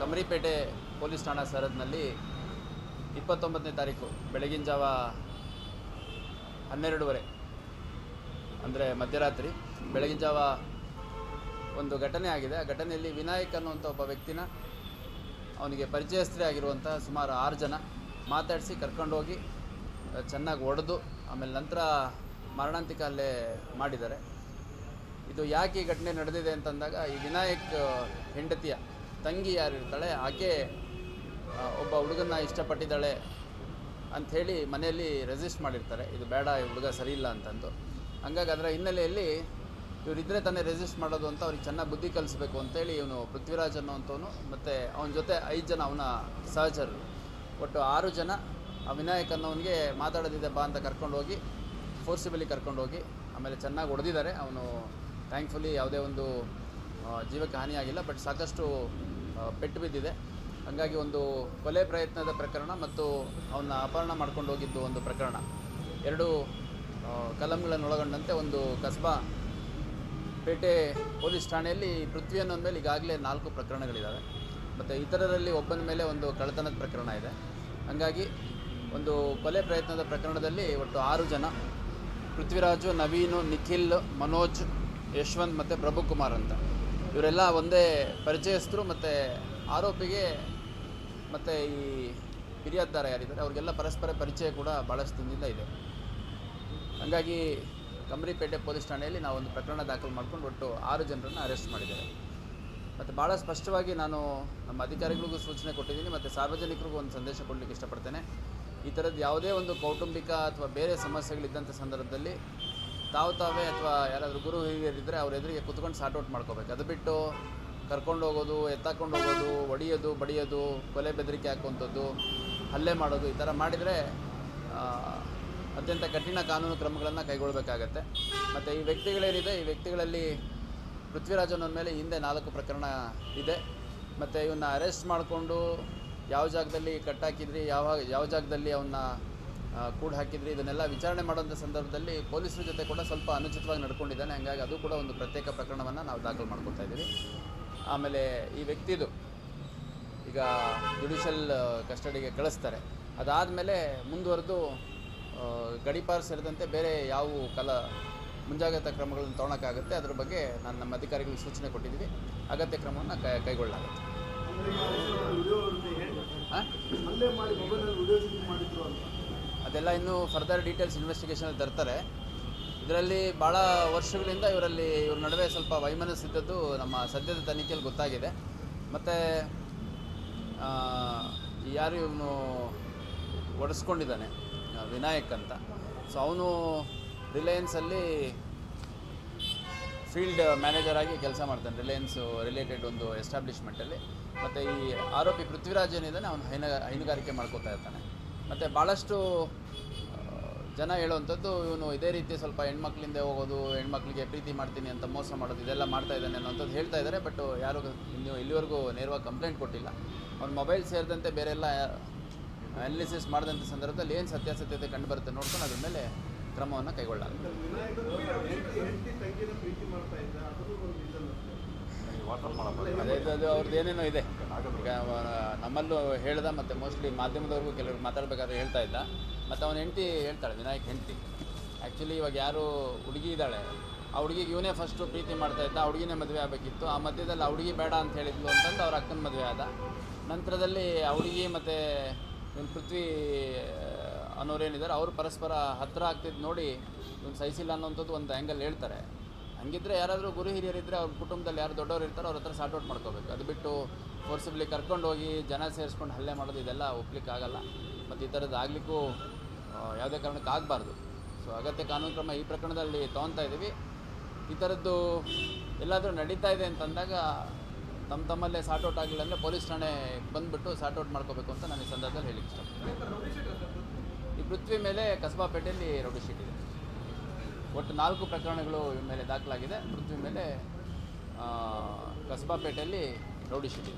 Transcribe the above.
ಕಮರಿಪೇಟೆ police ಠಾಣಾ ಸರಹದ್ನಲ್ಲಿ ಇಪ್ಪತ್ತೊಂಬತ್ತನೇ ತಾರೀಕು ಬೆಳಗಿನ ಜಾವ ಹನ್ನೆರಡೂವರೆ, ಅಂದರೆ ಮಧ್ಯರಾತ್ರಿ. ಬೆಳಗಿನ ಜಾವ ಒಂದು ಘಟನೆ ಆಗಿದೆ. ಆ ಘಟನೆಯಲ್ಲಿ ವಿನಾಯಕ್ ಅನ್ನುವಂಥ ಒಬ್ಬ ವ್ಯಕ್ತಿನ ಅವನಿಗೆ ಪರಿಚಯಸ್ಥರೇ ಆಗಿರುವಂಥ ಸುಮಾರು ಆರು ಜನ ಮಾತಾಡಿಸಿ ಕರ್ಕೊಂಡೋಗಿ ಚೆನ್ನಾಗಿ ಹೊಡೆದು ಆಮೇಲೆ ನಂತರ ಮರಣಾಂತಿಕ ಅಲ್ಲೇ ಮಾಡಿದ್ದಾರೆ. ಇದು ಯಾಕೆ ಈ ಘಟನೆ ನಡೆದಿದೆ ಅಂತಂದಾಗ ಈ ವಿನಾಯಕ್ ಹೆಂಡತಿಯ ತಂಗಿ ಯಾರಿರ್ತಾಳೆ ಆಕೆ ಒಬ್ಬ ಹುಡುಗನ ಇಷ್ಟಪಟ್ಟಿದ್ದಾಳೆ ಅಂಥೇಳಿ ಮನೆಯಲ್ಲಿ ರೆಸಿಸ್ಟ್ ಮಾಡಿರ್ತಾರೆ. ಇದು ಬೇಡ, ಈ ಹುಡುಗ ಸರಿ ಇಲ್ಲ ಅಂತಂದು. ಹಂಗಾಗಿ ಅದರ ಹಿನ್ನೆಲೆಯಲ್ಲಿ ಇವರಿದ್ದರೆ ತಾನೇ ರೆಸಿಸ್ಟ್ ಮಾಡೋದು ಅಂತ ಅವ್ರಿಗೆ ಚೆನ್ನಾಗಿ ಬುದ್ಧಿ ಕಲಿಸ್ಬೇಕು ಅಂತೇಳಿ ಇವನು ಪೃಥ್ವಿರಾಜ್ ಅನ್ನೋವಂಥವನು ಮತ್ತು ಅವನ ಜೊತೆ ಐದು ಜನ ಅವನ ಸಹಚರರು. ಒಟ್ಟು ಆರು ಜನ, ಆ ವಿನಾಯಕ್ ಅನ್ನೋನಿಗೆ ಮಾತಾಡೋದಿದೆ ಬಾ ಅಂತ ಕರ್ಕೊಂಡೋಗಿ ಫೋರ್ಸಿಬಲಿ ಕರ್ಕೊಂಡೋಗಿ ಆಮೇಲೆ ಚೆನ್ನಾಗಿ ಹೊಡೆದಿದ್ದಾರೆ. ಅವನು ಥ್ಯಾಂಕ್ಫುಲಿ ಯಾವುದೇ ಒಂದು ಜೀವಕ್ಕೆ ಹಾನಿಯಾಗಿಲ್ಲ ಬಟ್ ಸಾಕಷ್ಟು ಪೆಟ್ಟು ಬಿದ್ದಿದೆ. ಹಾಗಾಗಿ ಒಂದು ಕೊಲೆ ಪ್ರಯತ್ನದ ಪ್ರಕರಣ ಮತ್ತು ಅವನ್ನ ಅಪಹರಣ ಮಾಡ್ಕೊಂಡು ಹೋಗಿದ್ದು ಒಂದು ಪ್ರಕರಣ. ಎರಡು ಆ, ಕಲಂಗಳನ್ನು ಒಳಗೊಂಡಂತೆ ಒಂದು ಕಸ್ಬಾ ಪೇಟೆ ಪೊಲೀಸ್ ಠಾಣೆಯಲ್ಲಿ ಪೃಥ್ವಿ ಅನ್ನೋದ ಮೇಲೆ ಈಗಾಗಲೇ ನಾಲ್ಕು ಪ್ರಕರಣಗಳಿದ್ದಾವೆ ಮತ್ತು ಇತರರಲ್ಲಿ ಒಬ್ಬನ ಮೇಲೆ ಒಂದು ಕಳ್ಳತನದ ಪ್ರಕರಣ ಇದೆ. ಹಾಗಾಗಿ ಒಂದು ಕೊಲೆ ಪ್ರಯತ್ನದ ಪ್ರಕರಣದಲ್ಲಿ ಒಟ್ಟು ಆರು ಜನ ಪೃಥ್ವಿರಾಜು ನವೀನು ನಿಖಿಲ್ ಮನೋಜ್ ಯಶವಂತ್ ಮತ್ತು ಪ್ರಭುಕುಮಾರ್ ಅಂತ. ಇವರೆಲ್ಲ ಒಂದೇ ಪರಿಚಯಸ್ಥರು ಮತ್ತು ಆರೋಪಿಗೆ ಮತ್ತು ಈ ಹಿರಿಯದ್ದಾರ ಯಾರಿದ್ದಾರೆ, ಅವ್ರಿಗೆಲ್ಲ ಪರಸ್ಪರ ಪರಿಚಯ ಕೂಡ ಭಾಳಷ್ಟು ದಿನದಿಂದ ಇದೆ. ಹಾಗಾಗಿ ಕಮರಿಪೇಟೆ ಪೊಲೀಸ್ ಠಾಣೆಯಲ್ಲಿ ನಾವು ಒಂದು ಪ್ರಕರಣ ದಾಖಲು ಮಾಡ್ಕೊಂಡು ಒಟ್ಟು ಆರು ಜನರನ್ನು ಅರೆಸ್ಟ್ ಮಾಡಿದ್ದಾರೆ. ಮತ್ತು ಭಾಳ ಸ್ಪಷ್ಟವಾಗಿ ನಾನು ನಮ್ಮ ಅಧಿಕಾರಿಗಳಿಗೂ ಸೂಚನೆ ಕೊಟ್ಟಿದ್ದೀನಿ, ಮತ್ತು ಸಾರ್ವಜನಿಕರಿಗೂ ಒಂದು ಸಂದೇಶ ಕೊಡಲಿಕ್ಕೆ ಇಷ್ಟಪಡ್ತೇನೆ. ಈ ಥರದ್ದು ಯಾವುದೇ ಒಂದು ಕೌಟುಂಬಿಕ ಅಥವಾ ಬೇರೆ ಸಮಸ್ಯೆಗಳಿದ್ದಂಥ ಸಂದರ್ಭದಲ್ಲಿ ತಾವು ತಾವೇ ಅಥವಾ ಯಾರಾದರೂ ಗುರು ಹಿರಿಯರಿದ್ದರೆ ಅವ್ರ ಎದುರಿಗೆ ಕುತ್ಕೊಂಡು ಸಾರ್ಟ್ ಔಟ್ ಮಾಡ್ಕೋಬೇಕು. ಅದು ಬಿಟ್ಟು ಕರ್ಕೊಂಡು ಹೋಗೋದು, ಎತ್ತಾಕೊಂಡು ಹೋಗೋದು ಹೊಡಿಯೋದು ಬಡಿಯೋದು, ಕೊಲೆ ಬೆದರಿಕೆ ಹಾಕುವಂಥದ್ದು, ಹಲ್ಲೆ ಮಾಡೋದು ಈ ಥರ ಮಾಡಿದರೆ ಅತ್ಯಂತ ಕಠಿಣ ಕಾನೂನು ಕ್ರಮಗಳನ್ನು ಕೈಗೊಳ್ಳಬೇಕಾಗತ್ತೆ ಮತ್ತು ಈ ವ್ಯಕ್ತಿಗಳೇನಿದೆ, ಈ ವ್ಯಕ್ತಿಗಳಲ್ಲಿ ಪೃಥ್ವಿರಾಜನ ಮೇಲೆ ಹಿಂದೆ ನಾಲ್ಕು ಪ್ರಕರಣ ಇದೆ. ಮತ್ತು ಇವನ್ನ ಅರೆಸ್ಟ್ ಮಾಡಿಕೊಂಡು ಯಾವ ಜಾಗದಲ್ಲಿ ಕಟ್ಟಾಕಿದ್ರಿ, ಯಾವ ಯಾವ ಜಾಗದಲ್ಲಿ ಅವನ್ನ ಕೂಡು ಹಾಕಿದ್ರಿ. ಇದನ್ನೆಲ್ಲ ವಿಚಾರಣೆ ಮಾಡುವಂಥ ಸಂದರ್ಭದಲ್ಲಿ ಪೊಲೀಸರ ಜೊತೆ ಕೂಡ ಸ್ವಲ್ಪ ಅನುಚಿತವಾಗಿ ನಡ್ಕೊಂಡಿದ್ದಾನೆ. ಹಾಗಾಗಿ ಅದು ಕೂಡ ಒಂದು ಪ್ರತ್ಯೇಕ ಪ್ರಕರಣವನ್ನು ನಾವು ದಾಖಲು ಮಾಡ್ಕೊತಾ ಇದ್ದೀವಿ. ಆಮೇಲೆ ಈ ವ್ಯಕ್ತಿದು ಈಗ ಜುಡಿಷಿಯಲ್ ಕಸ್ಟಡಿಗೆ ಕಳಿಸ್ತಾರೆ. ಅದಾದಮೇಲೆ ಮುಂದುವರೆದು ಗಡಿಪಾರ್ ಸೇರಿದಂತೆ ಬೇರೆ ಯಾವ ಕಲ ಮುಂಜಾಗ್ರತಾ ಕ್ರಮಗಳನ್ನು ತೊಗೊಳಕ್ಕಾಗುತ್ತೆ. ಅದ್ರ ಬಗ್ಗೆ ನಾನು ನಮ್ಮ ಅಧಿಕಾರಿಗಳಿಗೆ ಸೂಚನೆ ಕೊಟ್ಟಿದ್ದೀವಿ. ಅಗತ್ಯ ಕ್ರಮವನ್ನು ಕೈ, ಕೈಗೊಳ್ಳಲಾಗುತ್ತೆ. ಹಾಂ ಅದೆಲ್ಲ ಇನ್ನೂ ಫರ್ದರ್ ಡೀಟೇಲ್ಸ್ ಇನ್ವೆಸ್ಟಿಗೇಷನ್ ತರ್ತಾರೆ. ಇದರಲ್ಲಿ ಭಾಳ ವರ್ಷಗಳಿಂದ ಇವರಲ್ಲಿ ಇವ್ರ ನಡುವೆ ಸ್ವಲ್ಪ ವೈಮನಸ್ಸಿದ್ದದ್ದು ನಮ್ಮ ಸದ್ಯದ ತನಿಖೆಯಲ್ಲಿ ಗೊತ್ತಾಗಿದೆ. ಮತ್ತು ಯಾರು ಇವನು ಒಡಿಸ್ಕೊಂಡಿದ್ದಾನೆ ವಿನಾಯಕ್ ಅಂತ. ಸೊ ಅವನು ರಿಲಯನ್ಸಲ್ಲಿ ಫೀಲ್ಡ್ ಮ್ಯಾನೇಜರ್ ಆಗಿ ಕೆಲಸ ಮಾಡ್ತಾನೆ, ರಿಲಯನ್ಸ್ ರಿಲೇಟೆಡ್ ಒಂದು ಎಸ್ಟಾಬ್ಲಿಷ್ಮೆಂಟಲ್ಲಿ ಮತ್ತು ಈ ಆರೋಪಿ ಪೃಥ್ವಿರಾಜ್ ಏನಿದ್ದಾನೆ, ಅವನು ಹೈನ, ಹೈನುಗಾರಿಕೆ ಮಾಡ್ಕೋತಾ ಇರ್ತಾನೆ. ಮತ್ತು ಭಾಳಷ್ಟು ಜನ ಹೇಳುವಂಥದ್ದು, ಇವನು ಇದೇ ರೀತಿ ಸ್ವಲ್ಪ ಹೆಣ್ಮಕ್ಳಿಂದ ಹೋಗೋದು, ಹೆಣ್ಮಕ್ಳಿಗೆ ಪ್ರೀತಿ ಮಾಡ್ತೀನಿ ಅಂತ ಮೋಸ ಮಾಡೋದು, ಇದೆಲ್ಲ ಮಾಡ್ತಾ ಇದ್ದಾನೆ ಅನ್ನೋಂಥದ್ದು ಹೇಳ್ತಾ ಇದ್ದಾರೆ. ಬಟ್ ಯಾರು ನೀವು ಇಲ್ಲಿವರೆಗೂ ನೇರವಾಗಿ ಕಂಪ್ಲೇಂಟ್ ಕೊಟ್ಟಿಲ್ಲ. ಅವ್ನ ಮೊಬೈಲ್ ಸೇರಿದಂತೆ ಬೇರೆಲ್ಲ ಅನಾಲಿಸಿಸ್ ಮಾಡಿದಂಥ ಸಂದರ್ಭದಲ್ಲಿ ಏನು ಸತ್ಯಾಸತ್ಯತೆ ಕಂಡು ಬರುತ್ತೆ ನೋಡ್ಕೊಂಡು ಅದ್ರ ಮೇಲೆ ಕ್ರಮವನ್ನು ಕೈಗೊಳ್ಳಲಾಗುತ್ತೆ ಅದು, ಅದೇ ಅವ್ರದ್ದು ಏನೇನೋ ಇದೆ. ನಮ್ಮಲ್ಲೂ ಹೇಳ್ದ ಮತ್ತು ಮೋಸ್ಟ್ಲಿ ಮಾಧ್ಯಮದವ್ರಿಗೂ ಕೆಲವರು ಮಾತಾಡ್ಬೇಕಾದ್ರೆ ಹೇಳ್ತಾ ಇದ್ದ ಮತ್ತು ಅವನ ಹೆಂಡತಿ ಹೇಳ್ತಾಳೆ, ವಿನಾಯಕ್ ಹೆಂಡತಿ. ಆ್ಯಕ್ಚುಲಿ ಇವಾಗ ಯಾರು ಹುಡುಗಿ ಇದ್ದಾಳೆ. ಆ ಹುಡುಗಿಗೆ ಇವನೇ ಫಸ್ಟು ಪ್ರೀತಿ ಮಾಡ್ತಾ ಇದ್ದ, ಆ ಹುಡುಗಿನೇ ಮದುವೆ ಆಗಬೇಕಿತ್ತು. ಆ ಮಧ್ಯದಲ್ಲಿ ಆ ಹುಡುಗಿ ಬೇಡ ಅಂತ ಹೇಳಿದ್ಲು ಅಂತಂದು ಅವ್ರ ಅಕ್ಕನ ಮದುವೆ ಆದ. ನಂತರದಲ್ಲಿ ಆ ಹುಡುಗಿ ಮತ್ತು ಇವನು ಪೃಥ್ವಿ ಅನ್ನೋರೇನಿದ್ದಾರೆ ಅವರು ಪರಸ್ಪರ ಹತ್ತಿರ ಆಗ್ತಿದ್ದು ನೋಡಿ, ಇವನು ಸಹಿಸಿಲ್ಲ ಅನ್ನೋಂಥದ್ದು ಒಂದು ಆ್ಯಂಗಲ್ ಹೇಳ್ತಾರೆ. ಹಂಗಿದ್ರೆ ಯಾರಾದರೂ ಗುರು ಹಿರಿಯರಿದ್ದರೆ ಅವ್ರ ಕುಟುಂಬದಲ್ಲಿ ಯಾರು ದೊಡ್ಡವರು ಇರ್ತಾರೋ ಅವ್ರ ಹತ್ರ ಸಾರ್ಟ್ ಮಾಡ್ಕೋಬೇಕು. ಅದು ಬಿಟ್ಟು ಫೋರ್ಸಿಬ್ಲಿ ಕರ್ಕೊಂಡು ಹೋಗಿ ಜನ ಸೇರಿಸ್ಕೊಂಡು ಹಲ್ಲೆ ಮಾಡೋದು ಇದೆಲ್ಲ ಒಪ್ಲಿಕ್ಕಾಗಲ್ಲ ಮತ್ತು ಈ ಥರದ್ದು ಆಗಲಿಕ್ಕೂ ಯಾವುದೇ ಕಾರಣಕ್ಕೆ ಆಗಬಾರ್ದು. ಸೊ ಅಗತ್ಯ ಕಾನೂನು ಕ್ರಮ ಈ ಪ್ರಕರಣದಲ್ಲಿ ತೊಗೊತಾ ಇದ್ದೀವಿ ಈ ಥರದ್ದು ಎಲ್ಲಾದರೂ ನಡೀತಾ ಇದೆ ಅಂತಂದಾಗ ತಮ್ಮ ತಮ್ಮಲ್ಲೇ ಸಾರ್ಟ್ ಔಟ್ ಆಗಿಲ್ಲ ಅಂದರೆ ಪೊಲೀಸ್ ಠಾಣೆ ಬಂದುಬಿಟ್ಟು ಸಾರ್ಟ್ ಔಟ್ ಮಾಡ್ಕೋಬೇಕು ಅಂತ ನಾನು ಈ ಸಂದರ್ಭದಲ್ಲಿ ಹೇಳಿಕ್ಕೆ ಇಷ್ಟಪಡ್ತೀನಿ. ಈ ಪೃಥ್ವಿ ಮೇಲೆ ಕಸಬಾಪೇಟೆಯಲ್ಲಿ ರೌಡಿ ಶೀಟ್ ಇದೆ. ಒಟ್ಟು ನಾಲ್ಕು ಪ್ರಕರಣಗಳು ಇವ್ರ ಮೇಲೆ ದಾಖಲಾಗಿದೆ. ಮೃತ್ಯು ಮೇಲೆ ಕಸಬಾಪೇಟೆಯಲ್ಲಿ ರೌಡಿ ಶೀಟ್